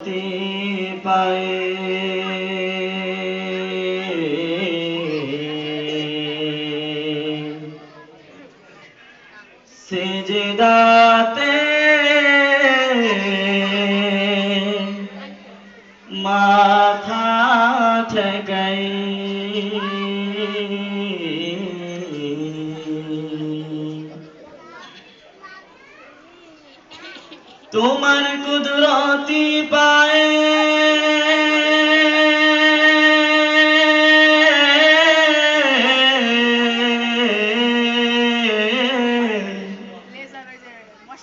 মুক্তি পায়ে সেজদাতে মাথা তোমার কুদরতি পায়ে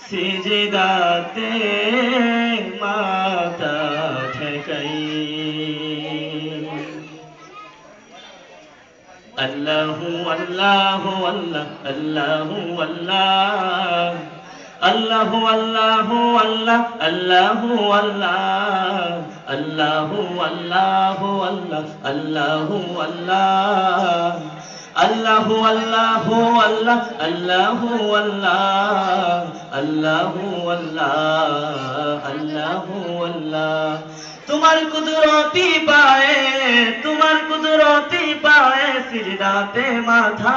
সিজদাতে মাতা ঠেকাই। আল্লাহু আল্লাহু আল্লাহ আল্লাহু আল্লাহ। আল্লাহু আল্লাহু আল্লাহ আল্লাহু আল্লাহ, আল্লাহু আল্লাহু আল্লাহ আল্লাহু আল্লাহ, আল্লাহু আল্লাহু আল্লাহ আল্লাহু আল্লাহ আল্লাহু আল্লাহ তোমার কুদরতি পায়ে, তোমার কুদরতি পায়ে সিজদাতে মাথা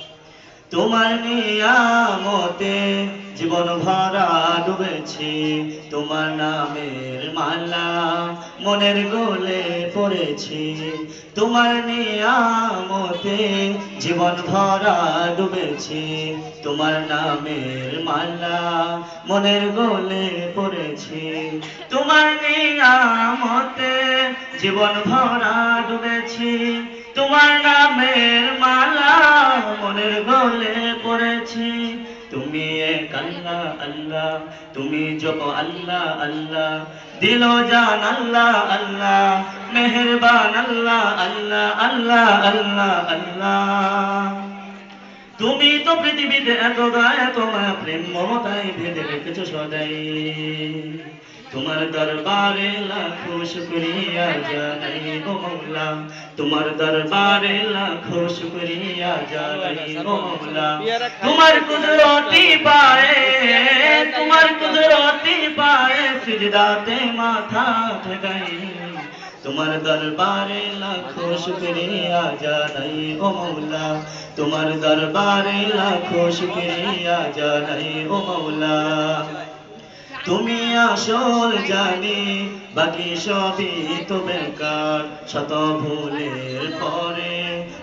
তোমার নিয়ামতে জীবন ভরা ডুবেছি। তোমার নামের মালা মনের গোলে পড়েছি। তোমার নিয়ামতে জীবন ভরা ডুবেছি। তোমার নামের মালা মনের গোলে পড়েছি। তোমার নিয়ামতে জীবন ভরা ডুবেছি। তোমার নামের মালা মনের গলে পড়েছি। তুমি এক আল্লাহ আল্লাহ, তুমি জপ আল্লাহ আল্লাহ। দিল জান আল্লাহ আল্লাহ। মেহরবান আল্লাহ আল্লাহ আল্লাহ আল্লাহ আল্লাহ। তুমি তো পৃথিবীতে এত দয়া এত মায়া প্রেম, মমতায় ভেদে রেখেছো সদাই। তোমার দরবারে লাখো শুকরিয়া জানাই ও মৌলা। তোমার দরবারে লাখো শুকরিয়া জানাই ও মৌলা। তোমার কুদরতি পায়ে, তোমার কুদরতি পায়ে সিজদাতে মাথা ঠকাই। তোমার দরবারে লাখো শুকরিয়া জানাই ও মৌলা তোমার দরবারে লাখো শুকরিয়া জানাই ও মৌলা তুমি আসল জানি, বাকি সবই তো বেকার, শত ভুলের পরে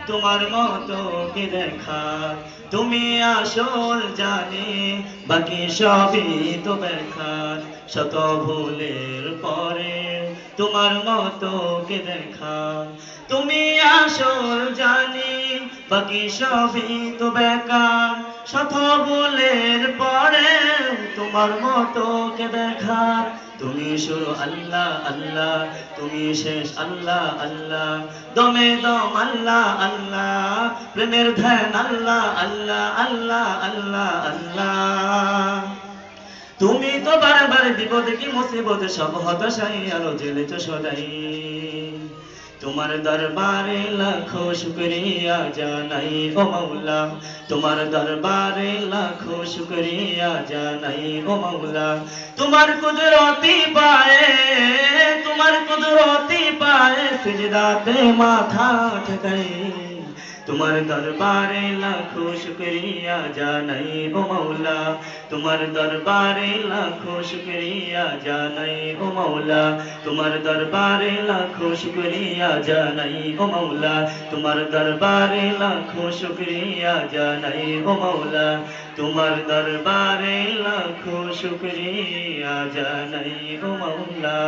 তোমার মতো কি দেখা তুমি আসল জানি, বাকি সবই তো বেকার, শত ভুলের পরে তোমার মতো কে দেখা তুমি আসল বাকি সবই তো বেকার। শত ভুলের পরে তোমার মতো কে দেখা তুমি শুরু আল্লাহ আল্লাহ। তুমি শেষ, আল্লাহ আল্লাহ। দমে দম, আল্লাহ আল্লাহ। প্রেমের ধ্যান, আল্লাহ আল্লাহ আল্লাহ আল্লাহ আল্লাহ। তুমি তো বারবার বিপদ কি মুসিবত সব হতাশাই আরও জেলেছ সদাই। তোমার দরবারে লাখো শুকরিয়া জানাই, ও মৌলা তোমার দরবারে লাখো শুকরিয়া জানাই, ও মৌলা তোমার কুদরতি পায়ে, তোমার কুদরতি পায়ে সিজদাতে মাথা ঠকাই। তোমার দরবারে লাখো শুকরিয়া জানাই ও মৌলা তোমার দরবারে লাখো শুকরিয়া জানাই ও মৌলা তোমার দরবারে লাখো শুকরিয়া জানাই ও মৌলা তোমার দরবারে লাখো শুকরিয়া জানাই ও মৌলা তোমার দরবারে লাখো শুকরিয়া জানাই ও মৌলা